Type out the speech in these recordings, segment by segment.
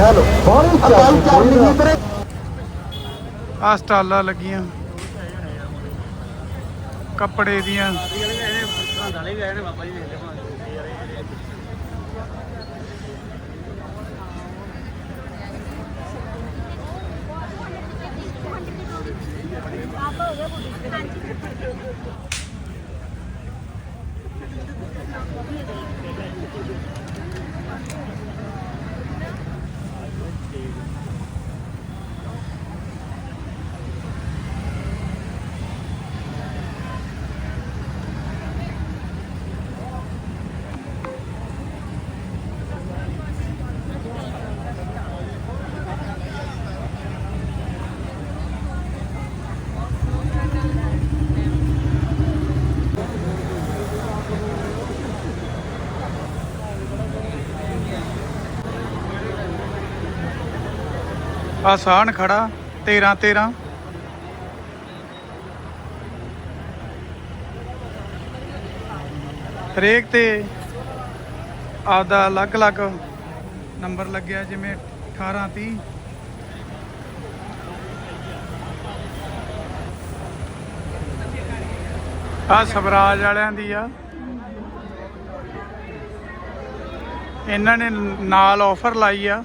Hello. ਬਹੁਤ ਚੱਲ ਚੱਲ ਨਹੀਂ ਵੀਰੇ ਆ ਸਟਾਲਾਂ ਲੱਗੀਆਂ। ਕੱਪੜੇ ਦੀਆਂ। ਆਸਾਨ ਖੜਾ 13 13 ਹਰੇਕ ਤੇ ਆਪਦਾ ਅਲੱਗ-ਅਲੱਗ ਨੰਬਰ ਲੱਗਿਆ, ਜਿਵੇਂ 18 30 ਆ ਸਵਰਾਜ ਵਾਲਿਆਂ ਦੀ ਆ। ਇਹਨਾਂ ਨੇ ਨਾਲ ਆਫਰ ਲਾਈ ਆ।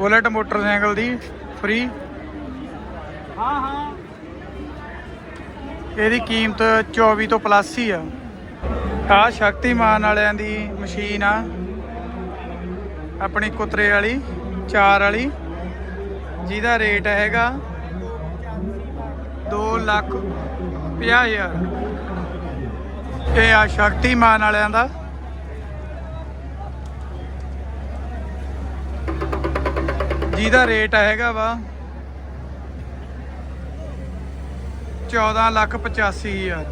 ਬੁਲਟ ਮੋਟਰਸਾਈਕਲ ਦੀ ਫ੍ਰੀ ਹਾਂ ਹਾਂ। ਇਹਦੀ ਕੀਮਤ 24 ਤੋਂ ਪਲੱਸ ਹੀ ਆ। ਆ ਸ਼ਕਤੀਮਾਨ ਵਾਲਿਆਂ ਦੀ ਮਸ਼ੀਨ ਆ। ਆਪਣੀ ਕੁਤਰੇ ਵਾਲੀ ਚਾਰ ਵਾਲੀ ਜਿਹਦਾ ਰੇਟ ਹੈਗਾ 2 ਲੱਖ 50 ਹਜ਼ਾਰ। ਇਹ ਆ ਸ਼ਕਤੀਮਾਨ ਵਾਲਿਆਂ ਦਾ। ਜਿਹਦਾ ਰੇਟ ਹੈਗਾ ਵਾ। 14 ਲੱਖ 85 ਹਜ਼ਾਰ।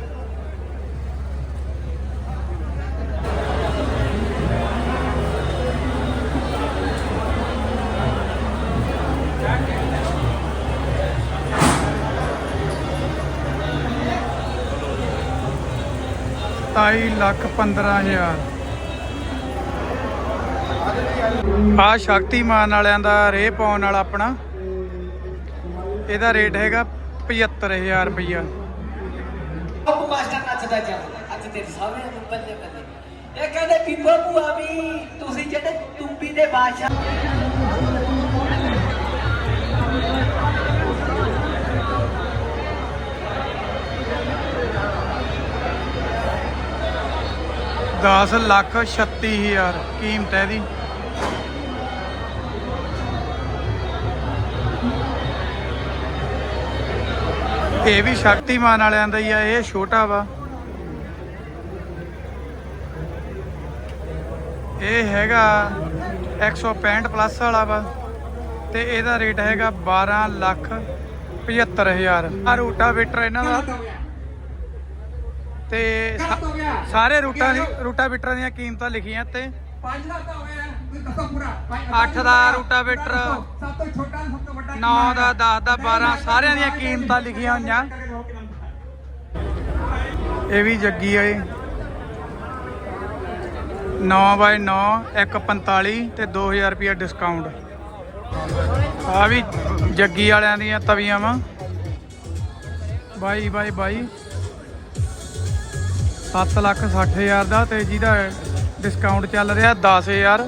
ਸਤਾਈ ਲੱਖ 15 ਹਜ਼ਾਰ। ਆ ਸ਼ਕਤੀਮਾਨ ਵਾਲਿਆਂ ਦਾ ਰੇ ਪਾਉਣ ਵਾਲਾ ਆਪਣਾ। ਇਹਦਾ ਰੇਟ ਹੈਗਾ 75000 ਰੁਪਈਆ। ਉਹ ਮਾਸਟਰ ਨੱਚਦਾ ਚੱਲਦਾ ਅੱਜ ਤੇਰੇ ਸਾਹਮਣੇ ਨੂੰ ਬੱਲੇ ਬੱਲੇ। ਇਹ ਕਹਿੰਦੇ ਬੀਬਾ ਭੂਆ ਵੀ ਤੁਸੀਂ ਜਿਹੜੇ ਟੂਬੀ ਦੇ ਬਾਦਸ਼ਾਹ 10 ਲੱਖ 36000 ਕੀਮਤ ਹੈ ਇਹਦੀ। ਇਹ ਵੀ ਸ਼ਕਤੀਮਾਨ ਵਾਲਿਆਂ ਦਾ ਹੀ ਆ ਇਹ ਛੋਟਾ ਵਾ। ਇਹ ਹੈਗਾ 165 ਪਲੱਸ ਵਾਲਾ ਵਾ ਤੇ ਇਹਦਾ ਰੇਟ ਹੈਗਾ 12 ਲੱਖ 75000 ਆ ਰੂਟਾਵੇਟਰ ਇਹਨਾਂ ਦਾ। ਤੇ ਸਾਰੇ ਰੂਟਾਂ ਦੀ ਰੂਟਾਵੇਟਰਾਂ ਦੀਆਂ ਕੀਮਤਾਂ ਲਿਖੀਆਂ ਤੇ 5 ਦਾ ਤਾਂ ਹੋਇਆ ਤੁਸੀਂ ਦੱਸੋ ਪੂਰਾ 8 ਦਾ ਰੂਟਾਵੇਟਰ ਸਭ ਤੋਂ 9 ਦਾ 10 ਦਾ 12 ਸਾਰਿਆਂ ਦੀਆਂ ਕੀਮਤਾਂ ਲਿਖੀਆਂ ਹੋਈਆਂ। ਇਹ ਵੀ ਜੱਗੀ ਆ ਇਹ 9 ਬਾਈ 9 145 ਤੇ 2000 ਰੁਪਿਆ ਡਿਸਕਾਊਂਟ ਆ ਵੀ ਜੱਗੀ ਵਾਲਿਆਂ ਦੀਆਂ ਤਵੀਆਂ ਵਾ। ਬਾਈ ਬਾਈ ਬਾਈ। 7 ਲੱਖ 60 ਹਜ਼ਾਰ ਦਾ ਤੇ ਜਿਹਦਾ ਡਿਸਕਾਊਂਟ ਚੱਲ ਰਿਹਾ 10000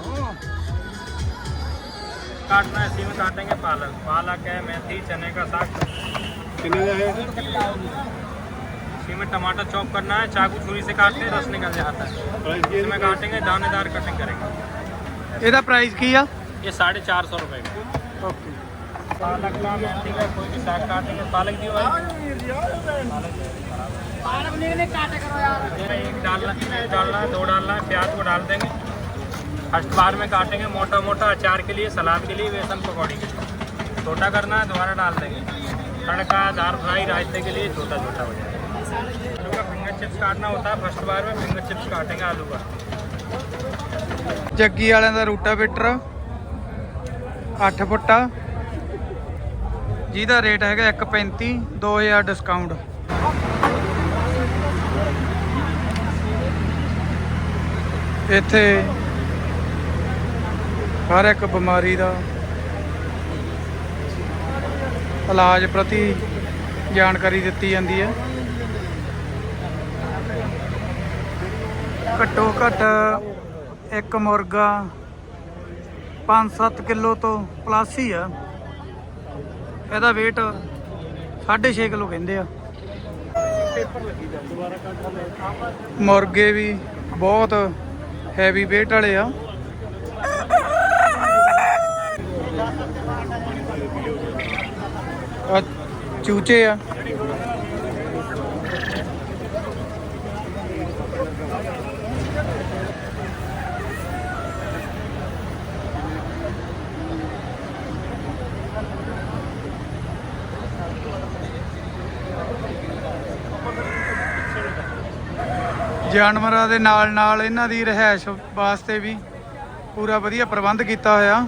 काटना है इसी में काटेंगे पालक पालक है मेथी चने का साग कितने का है इसी में टमाटर चॉप करना है चाकू छुरी से काटते हैं रस निकल जाता है इसमें काटेंगे दानेदार कटिंग करेंगे ਇਹਦਾ ਪ੍ਰਾਈਸ ਕੀ ਆ ये साढ़े चार सौ रुपये का ਓਕੇ पालक का मेथी का कोई भी साग काटेंगे पालक दियो भाई पालक नहीं काटे करो यार एक डालना एक डालना है दो डालना है प्याज को डाल देंगे फर्स्ट बार में काटेंगे मोटा मोटा अचार के लिए सलाद के लिए बेसन पकौड़ी के लिए छोटा करना है दोबारा डाल देंगे तड़का दाल फ्राई रायते के लिए छोटा छोटा हो जाएगा आलू का फिंगर चिप्स काटना होता है फर्स्ट बार में फिंगर चिप्स काटेंगे आलू का ਜੱਗੀ ਵਾਲਿਆਂ ਦਾ ਰੂਟਾਵੇਟਰ 8 ਫੁੱਟਾ ਜਿਹਦਾ ਰੇਟ ਹੈਗਾ 135 2000 ਡਿਸਕਾਊਂਟ ਇੱਥੇ ਹਰ ਇੱਕ ਬਿਮਾਰੀ ਦਾ ਇਲਾਜ ਪ੍ਰਤੀ ਜਾਣਕਾਰੀ ਦਿੱਤੀ ਜਾਂਦੀ ਹੈ। ਘੱਟੋ ਘੱਟ ਇੱਕ ਮੁਰਗਾ 5-7 ਕਿਲੋ ਤੋਂ ਪਲੱਸ ਹੀ ਆ। ਇਹਦਾ weight 6.5 ਕਿਲੋ ਕਹਿੰਦੇ ਆ। ਮੁਰਗੇ ਵੀ ਬਹੁਤ ਹੈਵੀ weight ਵਾਲੇ ਆ ਆ। ਚੂਚੇ ਆ। ਜਾਨਵਰਾਂ ਦੇ ਨਾਲ ਨਾਲ ਇਹਨਾਂ ਦੀ ਰਹਿائش ਵਾਸਤੇ ਵੀ ਪੂਰਾ ਵਧੀਆ ਪ੍ਰਬੰਧ ਕੀਤਾ ਹੋਇਆ।